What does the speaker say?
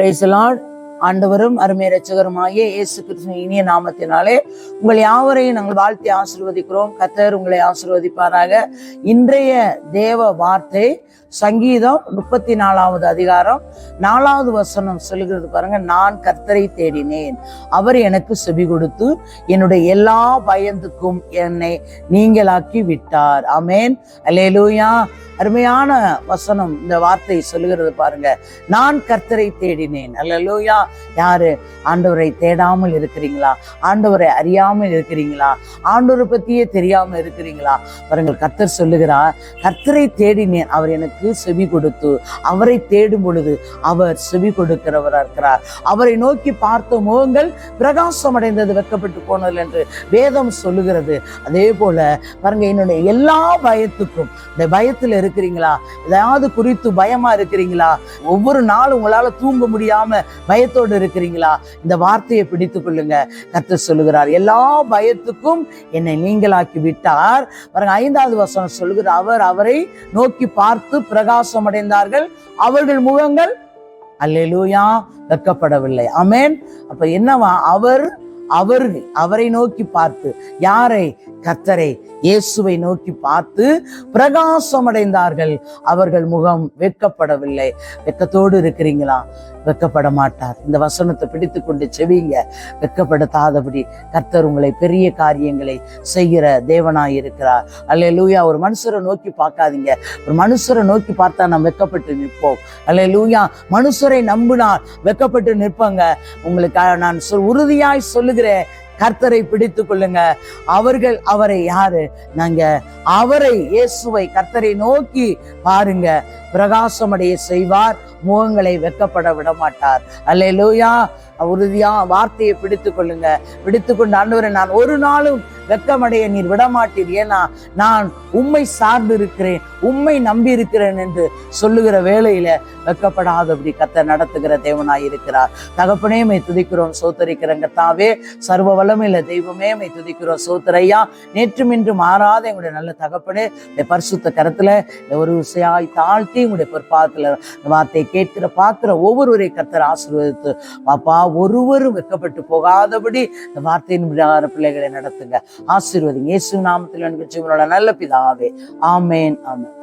பிரைசலாட் ஆண்டவரும் அருமை ரச்சகருமாகிய இயேசு கிருஷ்ணன் இனிய நாமத்தினாலே உங்கள் யாவரையும் நாங்கள் வாழ்த்தி ஆசிர்வதிக்கிறோம். கத்தர் உங்களை ஆசீர்வதிப்பாராக. இன்றைய தேவ வார்த்தை சங்கீதம் முப்பத்தி நாலாவது அதிகாரம் நாலாவது வசனம் சொல்லுகிறது பாருங்க. நான் கர்த்தரை தேடினேன். அவர் எனக்கு செவி கொடுத்து என்னுடைய எல்லா பயந்துக்கும் என்னை நீங்களாக்கி விட்டார். அமேன் அலேலூயா அருமையான வசனம் இந்த வார்த்தை சொல்லுகிறது பாருங்க. நான் கர்த்தரை தேடினேன். அல்லலூயா. யாரு? ஆண்டவரை தேடாமல் இருக்கிறீங்களா? ஆண்டவரை அறியாமல் இருக்கிறீங்களா? ஆண்டவரை பத்தியே தெரியாம இருக்கிறீங்களா? பாருங்கள் கர்த்தர் சொல்லுகிறார் கர்த்தரை தேடினேன் அவர் எனக்கு செவி கொடுத்து அவரை தேடும் பொழுது அவர் செவி கொடுக்கிறவரா இருக்கிறார். அவரை நோக்கி பார்த்த முகங்கள் பிரகாசம் அடைந்தது வெட்கப்பட்டு போனது என்று வேதம் சொல்லுகிறது. அதே போல பாருங்க என்னுடைய எல்லா பயத்துக்கும் இந்த பயத்துல இருக்கிறீங்களா? ஏதாவது குறித்து பயமா இருக்கிறீங்களா? ஒவ்வொரு நாளும் உங்களால தூங்க முடியாம பயத்தோடு இருக்கிறீங்களா? இந்த வார்த்தையை பிடித்துக் கொள்ளுங்க. கர்த்தர் சொல்லுகிறார் எல்லா பயத்துக்கும் என்னை நீங்களாக்கி விட்டார் பாருங்க ஐந்தாவது வசனம் சொல்லுகிறார் அவர் அவரை நோக்கி பார்த்து பிரகாசம் அடைந்தார்கள் அவர்கள் முகங்கள் அல்லேலூயா வெட்கப்படவில்லை அமேன் அப்ப என்னவா? அவர் அவர் அவரை நோக்கி பார்த்து யாரை? கர்த்தரை இயேசுவை நோக்கி பார்த்து பிரகாசம் அடைந்தார்கள் அவர்கள் முகம் வெட்கப்படவில்லை. வெட்கத்தோடு இருக்கிறீங்களா? வெட்கப்பட மாட்டார். இந்த வசனத்தை பிடித்து கொண்டு செவிங்க. வெக்கப்படுத்தாதபடி கர்த்தர் உங்களை பெரிய காரியங்களை செய்கிற தேவனாய் இருக்கிறார். அல்ல லூயா ஒரு மனுஷரை நோக்கி பார்க்காதீங்க. ஒரு மனுஷரை நோக்கி பார்த்தா நாம் வெக்கப்பட்டு நிற்போம். அல்ல லூயா மனுஷரை நம்பினால் வெட்கப்பட்டு நிற்பங்க. உங்களுக்கு நான் உறுதியாய் சொல்லுகிறேன். கர்த்தரை பிடித்து கொள்ளுங்க. அவர்கள் அவரை யாரு? நாங்க அவரை இயேசுவை கர்த்தரை நோக்கி பாருங்க. பிரகாசமடைய செய்வார் முகங்களை வெக்கப்பட விட மாட்டார் அல்லேலூயா உறுதியா வார்த்தையை பிடித்து கொள்ளுங்க. பிடித்து கொண்டு ஆண்டவரை நான் ஒரு நாளும் வெக்கமடைய நீர் விடமாட்டீர். ஏன்னா நான் உம்மை சார்ந்து இருக்கிறேன் உம்மை நம்பி இருக்கிறேன் என்று சொல்லுகிற வேளையில வெக்கப்படாதபடி கத்த நடத்துகிற தேவனாய் இருக்கிறார். தகப்பனே மை துதிக்கிறோம் சோத்தரிக்கிறங்க தாவே சர்வ வளமையில தெய்வமே மை துதிக்கிறோம் சோத்தரையா. நேற்றும் இன்று மாறாத எங்களுடைய நல்ல தகப்பனே இந்த பரிசுத்த கரத்துல ஒரு விசையாய் தாழ்த்தி உங்களுடைய பொற்பாதத்துல இந்த வார்த்தையை கேட்கிற பார்க்கிற ஒவ்வொருவரை கத்தர் ஆசீர்வதித்து பாப்பா ஒருவரும் வெட்கப்பட்டு போகாதபடி இந்த வார்த்தையின் பிள்ளைகளை நடத்துங்க. ஆசீர்வதிங்க. இயேசு நாமத்தில் எனக்கு நல்ல பிதாவே. ஆமேன் ஆமேன்.